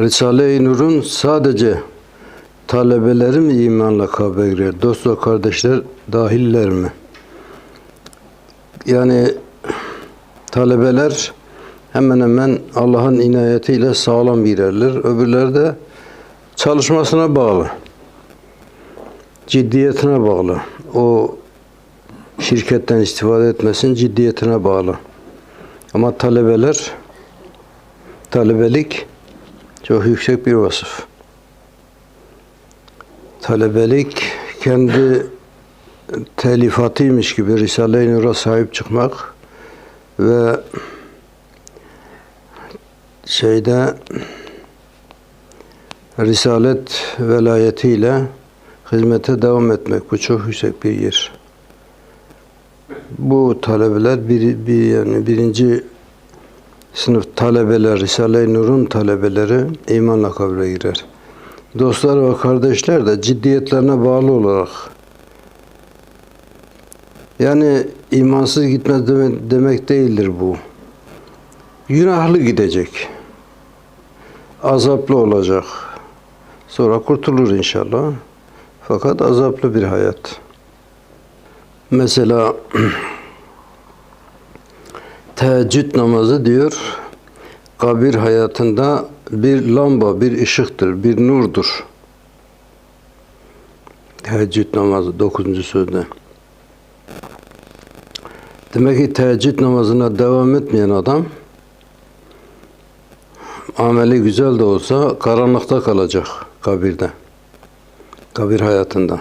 Risale-i Nur'un sadece talebeleri mi imanla kabre girer? Dost ve kardeşler dahiller mi? Yani talebeler hemen hemen Allah'ın inayetiyle sağlam girerler. Öbürleri de çalışmasına bağlı. Ciddiyetine bağlı. O şirketten istifade etmesin ciddiyetine bağlı. Ama talebeler talebelik çok yüksek bir vasıf. Talebelik kendi telifatıymış gibi Risale-i Nur'a sahip çıkmak ve şeyde Risalet velayetiyle hizmete devam etmek bu çok yüksek bir yer. Bu talebeler bir, bir yani birinci sınıf talebeler, Risale-i Nur'un talebeleri imanla kabre girer. Dostlar ve kardeşler de ciddiyetlerine bağlı olarak yani imansız gitmez deme- demek değildir bu. Günahlı gidecek. Azaplı olacak. Sonra kurtulur inşallah. Fakat azaplı bir hayat. Mesela teheccüd namazı diyor, kabir hayatında bir lamba, bir ışıktır, bir nurdur. Teheccüd namazı 9. sözde. Demek ki teheccüd namazına devam etmeyen adam ameli güzel de olsa karanlıkta kalacak kabirde. Kabir hayatında.